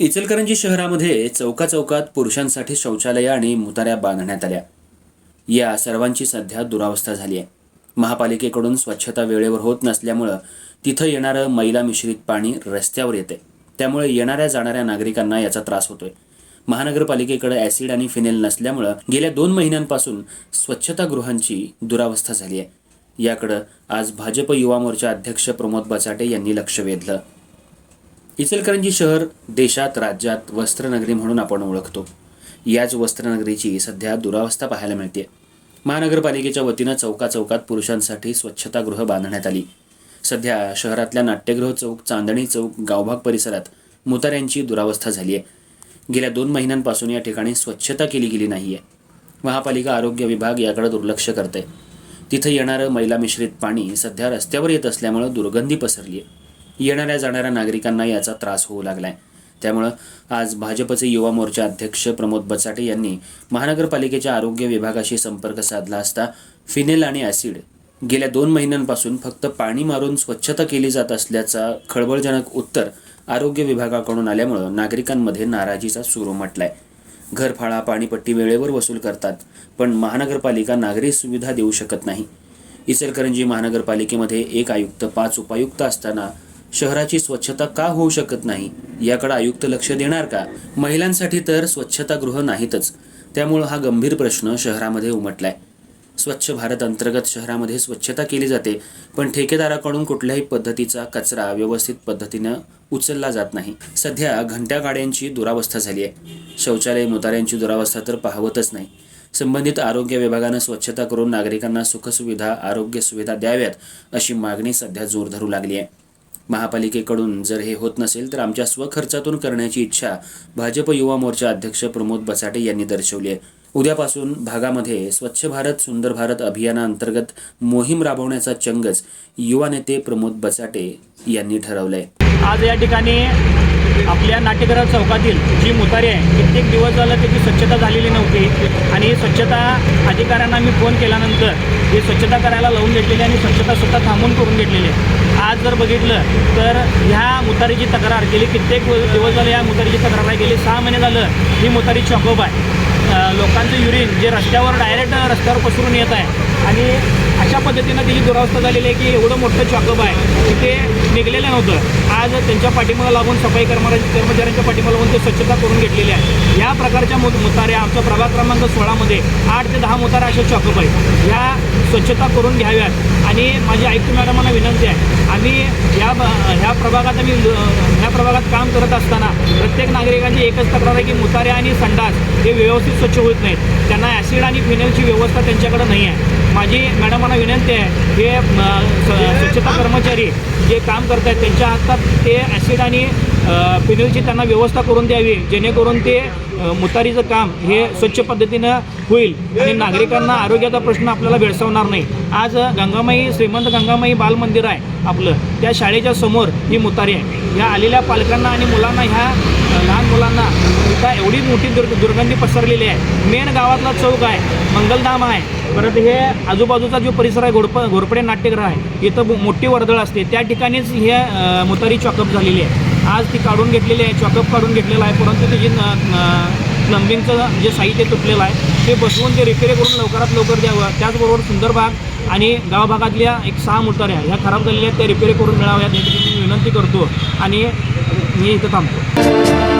इचलकरंजी शहरामध्ये चौका चौकात पुरुषांसाठी शौचालय आणि मुताऱ्या बांधण्यात आल्या. या सर्वांची सध्या दुरावस्था झाली आहे. महापालिकेकडून स्वच्छता वेळेवर होत नसल्यामुळं तिथं येणारं मैला मिश्रित पाणी रस्त्यावर येते. त्यामुळे येणाऱ्या जाणाऱ्या नागरिकांना याचा त्रास होतोय. महानगरपालिकेकडे ॲसिड आणि फिनेल नसल्यामुळं गेल्या दोन महिन्यांपासून स्वच्छतागृहांची दुरावस्था झाली आहे. याकडं आज भाजप युवा मोर्चा अध्यक्ष प्रमोद बचाटे यांनी लक्ष वेधलं. इचलकरंजी शहर देशात राज्यात वस्त्रनगरी म्हणून आपण ओळखतो. याच वस्त्रनगरीची सध्या दुरावस्था पाहायला मिळते महानगरपालिकेच्या वतीनं चौका चौकात पुरुषांसाठी स्वच्छतागृह बांधण्यात आली. सध्या शहरातल्या नाट्यगृह चौक चांदणी चौक गावभाग परिसरात मुताऱ्यांची दुरावस्था झाली आहे गेल्या दोन महिन्यांपासून या ठिकाणी स्वच्छता केली गेली नाही आहे महापालिका आरोग्य विभाग याकडे दुर्लक्ष करते तिथं येणारं मैला मिश्रित पाणी सध्या रस्त्यावर येत असल्यामुळं दुर्गंधी पसरली आहे येणाऱ्या जाणाऱ्या नागरिकांना याचा त्रास होऊ लागलाय. त्यामुळं आज भाजपचे युवा मोर्चा अध्यक्ष प्रमोद बचाटे यांनी महानगरपालिकेच्या आरोग्य विभागाशी संपर्क साधला असता फिनेल आणि ॲसिड गेल्या दोन महिन्यांपासून फक्त पाणी मारून स्वच्छता केली जात असल्याचा खळबळजनक उत्तर आरोग्य विभागाकडून आल्यामुळं नागरिकांमध्ये नाराजीचा सूर म्हटलाय घरफाळा पाणीपट्टी वेळेवर वसूल करतात पण महानगरपालिका नागरी सुविधा देऊ शकत नाही. इचलकरंजी महानगरपालिकेमध्ये एक आयुक्त पाच उपायुक्त असताना शहराची स्वच्छता का होऊ शकत नाही? याकडे आयुक्त लक्ष देणार का? महिलांसाठी तर स्वच्छतागृह नाहीतच. त्यामुळं हा गंभीर प्रश्न शहरामध्ये उमटलाय. स्वच्छ भारत अंतर्गत शहरामध्ये स्वच्छता केली जाते पण ठेकेदाराकडून कुठल्याही पद्धतीचा कचरा व्यवस्थित पद्धतीनं उचलला जात नाही. सध्या घंट्या गाड्यांची दुरावस्था झाली आहे. शौचालय मोताऱ्यांची दुरावस्था तर पाहवतच नाही. संबंधित आरोग्य विभागानं स्वच्छता करून नागरिकांना सुखसुविधा आरोग्य सुविधा द्याव्यात अशी मागणी सध्या जोर धरू लागली आहे. महापालिकेकडून जर हे होत नसेल तर आमच्या स्वखर्चातून करण्याची इच्छा भाजप युवा मोर्चा अध्यक्ष प्रमोद बसाटे यांनी दर्शवली आहे. उद्यापासून भागामध्ये स्वच्छ भारत सुंदर भारत अभियानाअंतर्गत मोहीम राबवण्याचा चंगच युवा नेते प्रमोद बसाटे यांनी ठरवलंय. आज या ठिकाणी आपल्या नाट्यगृह चौकातील जी मुतारी आहे कित्येक दिवस झालं त्याची स्वच्छता झालेली नव्हती आणि स्वच्छता अधिकाऱ्यांना मी फोन केल्यानंतर ही स्वच्छता करायला लावून घेतलेली आणि स्वच्छता स्वतः थांबून करून घेतलेली आहे. आज जर बघितलं तर ह्या मुतारीची तक्रार गेली कित्येक दिवस झाले या मुतारीची तक्रार आहे गेली सहा महिने झालं ही मुतारी चॉकअप आहे. लोकांचं युरिन जे रस्त्यावर डायरेक्ट रस्त्यावर पसरून येत आहे आणि अशा पद्धतीनं तिची दुरावस्था झालेली आहे की एवढं मोठं चॉकअप आहे. की ते निघलेलं नव्हतं. आज त्यांच्या पाठीमागं लागून सफाई कर्मचारी कर्मचाऱ्यांच्या पाठीमागं लागून ते स्वच्छता करून घेतलेली आहे. या प्रकारच्या मु मुताऱ्या आमचा प्रभाग क्रमांक सोळामध्ये आठ ते दहा मुताऱ्या असे चॉकअप आहेत. ह्या स्वच्छता करून घ्याव्यात. आणि माझी आयुक्त मॅडमांना विनंती आहे. आम्ही ह्या ब- ह्या प्रभागात आम्ही ह्या प्रभागात काम करत असताना प्रत्येक नागरिकांची एकच तक्रार आहे की मुतारे आणि संडास हे व्यवस्थित स्वच्छ होत नाहीत. त्यांना ॲसिड आणि फिनेलची व्यवस्था त्यांच्याकडे नाही आहे. माझी मॅडमांना विनंती आहे हे स्वच्छता कर्मचारी जे काम करत आहेत त्यांच्या हातात ते ॲसिड आणि फिनेलची त्यांना व्यवस्था करून द्यावी जेणेकरून ते मुतारीचं काम हे स्वच्छ पद्धतीनं होईल आणि नागरिकांना आरोग्याचा प्रश्न आपल्याला भेडसावणार नाही. आज गंगामाई श्रीमंत गंगामाई बालमंदिर आहे आपलं. त्या शाळेच्या समोर ही मुतारी आहे. ह्या आलेल्या पालकांना आणि मुलांना ह्या लहान मुलांना इथं एवढी मोठी दुर् दुर्गंधी पसरलेली आहे. मेन गावातला चौक आहे मंगलधाम आहे. परत हे आजूबाजूचा जो परिसर आहे घोडप घोरपडे नाट्यगृह आहे इथं मोठी वर्दळ असते. त्या ठिकाणीच हे मुतारी चॉकअप झालेली आहे. आज ती काढून घेतलेली आहे चॉकअप काढून घेतलेलं आहे परंतु त्याची प्लंबिंगचं जे साहित्य तुटलेलं आहे ते बसवून ते रिपेअर करून लवकरात लवकर द्यावं. त्याचबरोबर सुंदर भाग आणि गाव भागातल्या एक सहा मोटाऱ्या ह्या खराब झालेल्या आहेत त्या रिपेअर करून मिळाव्यात याची मी विनंती करतो आणि मी इथं थांबतो.